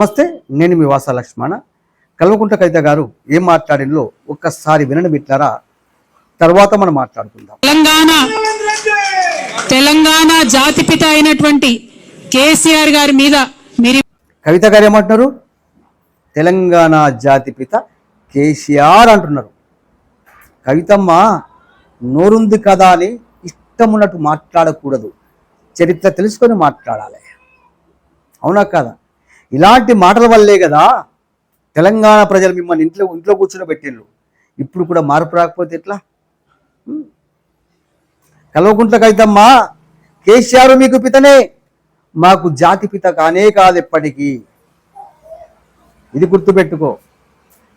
నమస్తే నేను మీ వాస లక్ష్మణ. కల్వకుంట కవిత గారు ఏం మాట్లాడిందో ఒక్కసారి వినడం ఇట్లారా తర్వాత మనం మాట్లాడుకుందాం. తెలంగాణ తెలంగాణ జాతిపిత అయినటువంటి కేసీఆర్ గారి మీద మీరు కవిత గారు ఏమంటున్నారు? తెలంగాణ జాతిపిత కేసీఆర్ అంటున్నారు. కవితమ్మ నోరుంది కదా అని ఇష్టం ఉన్నట్టు మాట్లాడకూడదు. చరిత్ర తెలుసుకొని మాట్లాడాలి. అవునా కదా? ఇలాంటి మాటల వల్లే కదా తెలంగాణ ప్రజలు మిమ్మల్ని ఇంట్లో ఇంట్లో కూర్చుని పెట్టిండ్రు. ఇప్పుడు కూడా మార్పు రాకపోతే ఎట్లా? ఉం? కల్వకుంట్ల కేసీఆర్ మీకు పితనే. మాకు జాతి పిత కానే కాదు ఎప్పటికీ. ఇది గుర్తుపెట్టుకో.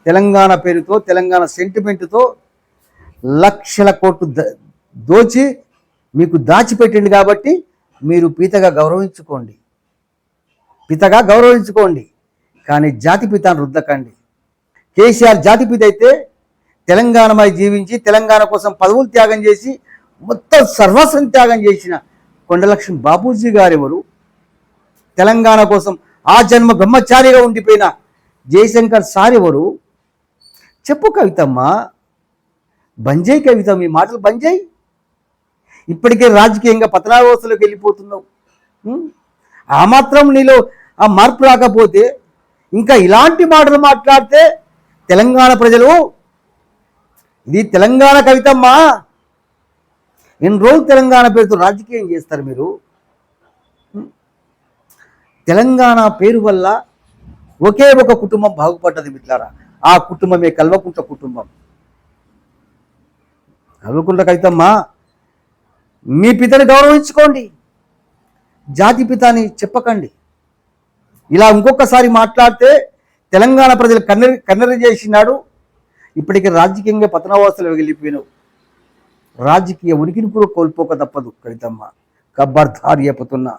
తెలంగాణ పేరుతో తెలంగాణ సెంటిమెంట్తో లక్షల కోట్లు దోచి మీకు దాచిపెట్టింది కాబట్టి మీరు పీతగా గౌరవించుకోండి. పితగా గౌరవించుకోండి. కానీ జాతి పితాన్ని రుద్దకండి. కేసీఆర్ జాతిపిత అయితే తెలంగాణమై జీవించి తెలంగాణ కోసం పదవులు త్యాగం చేసి మొత్తం సర్వస్వం త్యాగం చేసిన కొండలక్ష్మి బాపూజీ గారు ఎవరు తెలంగాణ కోసం ఆ జన్మ బ్రహ్మచారిగా ఉండిపోయిన జయశంకర్ సార్ ఎవరు చెప్పు కవితమ్మ. బంజాయి కవిత మీ మాటలు బంజాయి. ఇప్పటికే రాజకీయంగా పతనావస్థలోకి వెళ్ళిపోతున్నావు. ఆ మాత్రం నీలో ఆ మార్పు రాకపోతే ఇంకా ఇలాంటి మాటలు మాట్లాడితే తెలంగాణ ప్రజలు ఇది తెలంగాణ కవితమ్మా. ఎన్ని రోజులు తెలంగాణ పేరుతో రాజకీయం చేస్తారు మీరు? తెలంగాణ పేరు వల్ల ఒకే ఒక కుటుంబం బాగుపడ్డది మిట్లారా ఆ కుటుంబమే కల్వకుంట కుటుంబం. కల్వకుంట కవితమ్మ మీ పితని గౌరవించుకోండి. జాతి పితాని చెప్పకండి. ఇలా ఇంకొకసారి మాట్లాడితే తెలంగాణ ప్రజలు కన్నెరి కన్నెరి చేసినాడు. ఇప్పటికి రాజకీయంగా పతనావస్థలు వెళ్ళిపోయినావు రాజకీయ ఉనికిని కూడా కోల్పోక తప్పదు కవితమ్మ. కబ్బర్ధార్ చెప్పుతున్నా